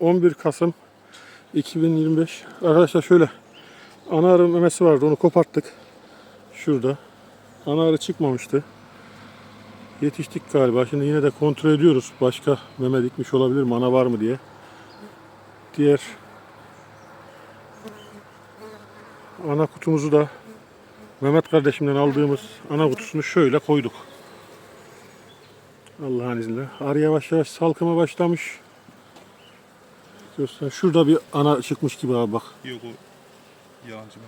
11 Kasım 2025. Arkadaşlar şöyle ana arı memesi vardı onu koparttık. Şurada. Ana arı çıkmamıştı. Yetiştik galiba. Şimdi yine de kontrol ediyoruz. Başka meme dikmiş olabilir mi? Ana var mı diye. Diğer ana kutumuzu da Mehmet kardeşimden aldığımız ana kutusunu şöyle koyduk. Allah'ın izniyle. Arı yavaş yavaş salkıma başlamış. Göster. Şurada bir ana çıkmış gibi abi bak. Yok o yalancı mı?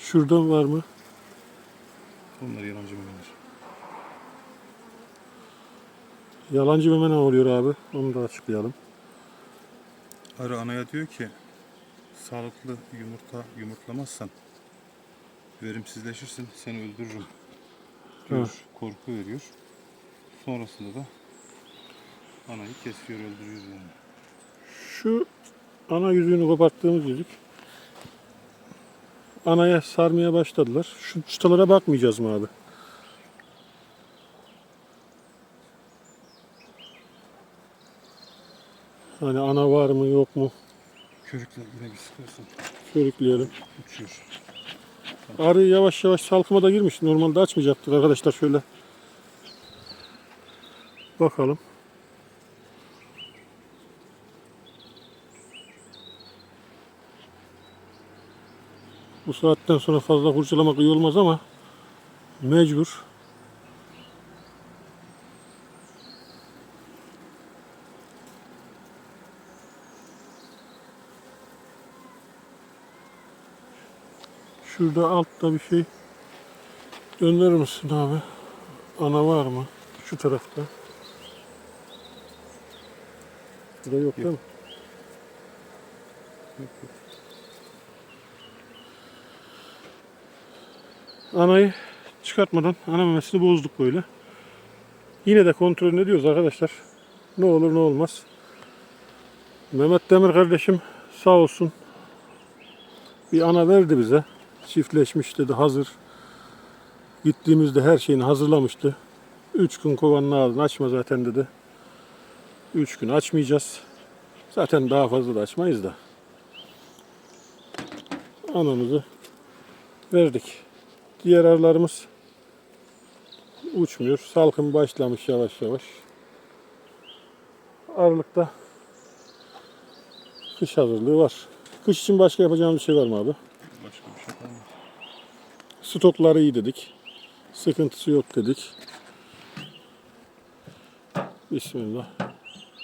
Şuradan var mı? Onlar yalancı memeler. Yalancı meme ne oluyor abi? Onu da açıklayalım. Arı anaya diyor ki sağlıklı yumurta yumurtlamazsan verimsizleşirsin seni öldürürüm diyor. Evet. Korku veriyor. Sonrasında da anayı kesiyor öldürüyor yani. Şu ana yüzüğünü koparttığımız yüzük. Anaya sarmaya başladılar. Şu çıtalara bakmayacağız mı abi? Hani ana var mı yok mu? Körükle yine bir sıkıyorsun. Körükleyelim. Uçuyor. Arı yavaş yavaş salkıma da girmiş. Normalde açmayacaktık arkadaşlar şöyle. Bakalım. Bu saatten sonra fazla kurcalamak iyi olmaz ama mecbur. Şurada altta bir şey Döner misin abi? Ana var mı? Şu tarafta. Burada yok değil mi? Anayı çıkartmadan ana memesini bozduk böyle. Yine de kontrol ediyoruz arkadaşlar. Ne olur ne olmaz. Mehmet Demir kardeşim sağ olsun bir ana verdi bize. Çiftleşmiş dedi hazır. Gittiğimizde her şeyini hazırlamıştı. Üç gün kovanın ağzını açma zaten dedi. Üç gün açmayacağız. Zaten daha fazla da açmayız da. Anamızı verdik. Diğer arılarımız uçmuyor. Salkım başlamış yavaş yavaş. Aralıkta kış hazırlığı var. Kış için başka yapacağımız bir şey var mı abi? Başka bir şey kalmadı. Stokları iyi dedik. Sıkıntısı yok dedik. Bismillah.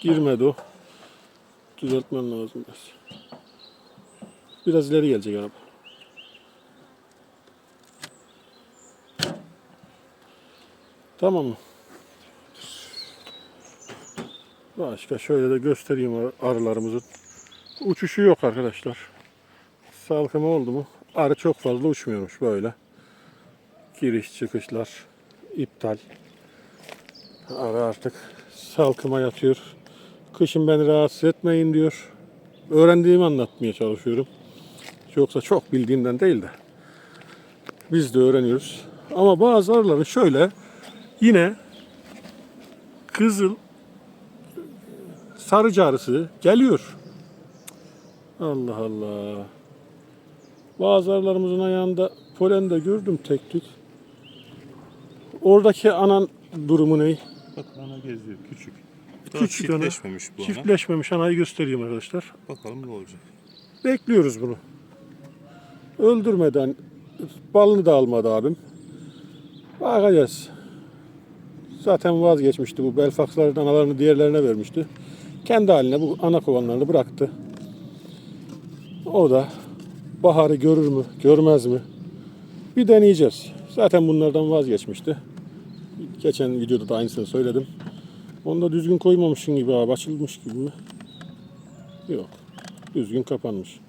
Girmedi o. Düzeltmen lazım biraz. Biraz ileri gelecek abi. Tamam mı? Başka şöyle de göstereyim ar- arılarımızın. Uçuşu yok arkadaşlar. Salkımı oldu mu? Arı çok fazla uçmuyormuş böyle. Giriş çıkışlar iptal. Arı artık salkıma yatıyor. Kışın beni rahatsız etmeyin diyor. Öğrendiğimi anlatmaya çalışıyorum. Yoksa çok bildiğimden değil de. Biz de öğreniyoruz. Ama bazı arıların şöyle yine kızıl sarıcı arısı geliyor. Allah Allah. Bazı arılarımızın ayağında polen de gördüm tek tük. Oradaki anan durumu ne? Bak ana geziyor küçük. Daha Küçük ana. çiftleşmemiş bu ana. Çiftleşmemiş anayı göstereyim arkadaşlar. Bakalım ne olacak. Bekliyoruz bunu. Öldürmeden balını da almadı abim. Bakacağız. Zaten vazgeçmişti bu belfaksların analarını diğerlerine vermişti. Kendi haline bu ana kovanlarını bıraktı. O da baharı görür mü, görmez mi? Bir deneyeceğiz. Zaten bunlardan vazgeçmişti. Geçen videoda da aynısını söyledim. Onu da düzgün koymamışsın gibi abi. Açılmış gibi mi? Yok. Düzgün kapanmış.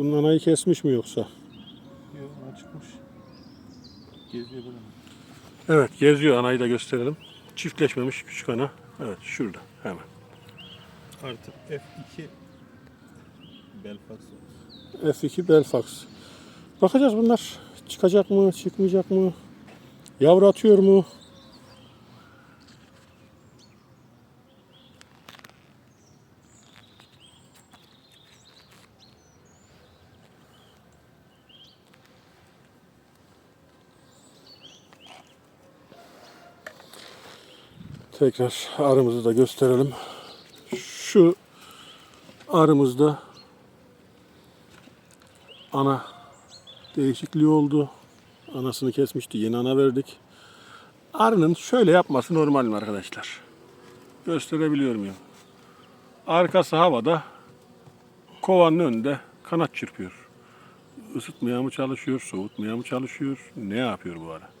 Bunun anayı kesmiş mi yoksa? Yok ana çıkmış. Geziyor böyle. Evet geziyor anayı da gösterelim. Çiftleşmemiş küçük ana. Evet şurada hemen. Artık F2 Belfast F2 Belfax. Bakacağız bunlar çıkacak mı, çıkmayacak mı? Yavru atıyor mu? Tekrar arımızı da gösterelim. Şu arımızda ana değişikliği oldu. Anasını kesmişti. Yeni ana verdik. Arının şöyle yapması normal mi arkadaşlar? Gösterebiliyor muyum? Arkası havada. Kovanın önünde kanat çırpıyor. Isıtmaya mı çalışıyor, soğutmaya mı çalışıyor? Ne yapıyor bu ara?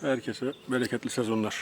Herkese bereketli sezonlar.